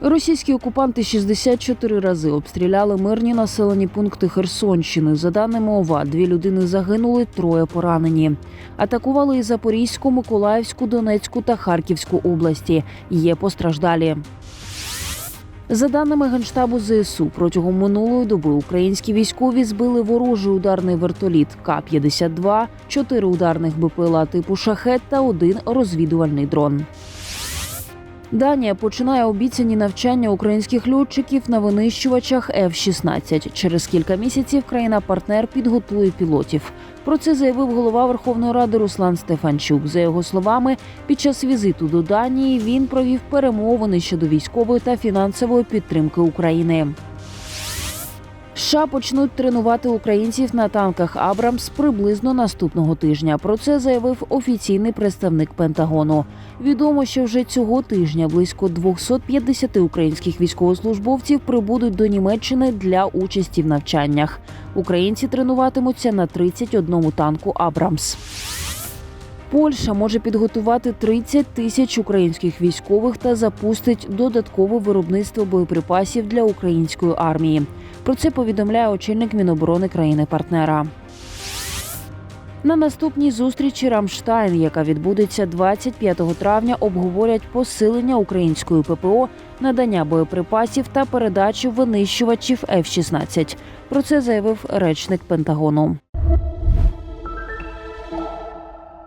Російські окупанти 64 рази обстріляли мирні населені пункти Херсонщини. За даними ОВА, дві людини загинули, троє поранені. Атакували і Запорізьку, Миколаївську, Донецьку та Харківську області. Є постраждалі. За даними Генштабу ЗСУ, протягом минулої доби українські військові збили ворожий ударний вертоліт К-52, чотири ударних БПЛА типу шахет та один розвідувальний дрон. Данія починає обіцяні навчання українських льотчиків на винищувачах F-16. Через кілька місяців країна-партнер підготує пілотів. Про це заявив голова Верховної Ради Руслан Стефанчук. За його словами, під час візиту до Данії він провів перемовини щодо військової та фінансової підтримки України. США почнуть тренувати українців на танках Абрамс приблизно наступного тижня. Про це заявив офіційний представник Пентагону. Відомо, що вже цього тижня близько 250 українських військовослужбовців прибудуть до Німеччини для участі в навчаннях. Українці тренуватимуться на 31 танку Абрамс. Польща може підготувати 30 тисяч українських військових та запустить додаткове виробництво боєприпасів для української армії. Про це повідомляє очільник Міноборони країни-партнера. На наступній зустрічі Рамштайн, яка відбудеться 25 травня, обговорять посилення української ППО, надання боєприпасів та передачу винищувачів F-16. Про це заявив речник Пентагону.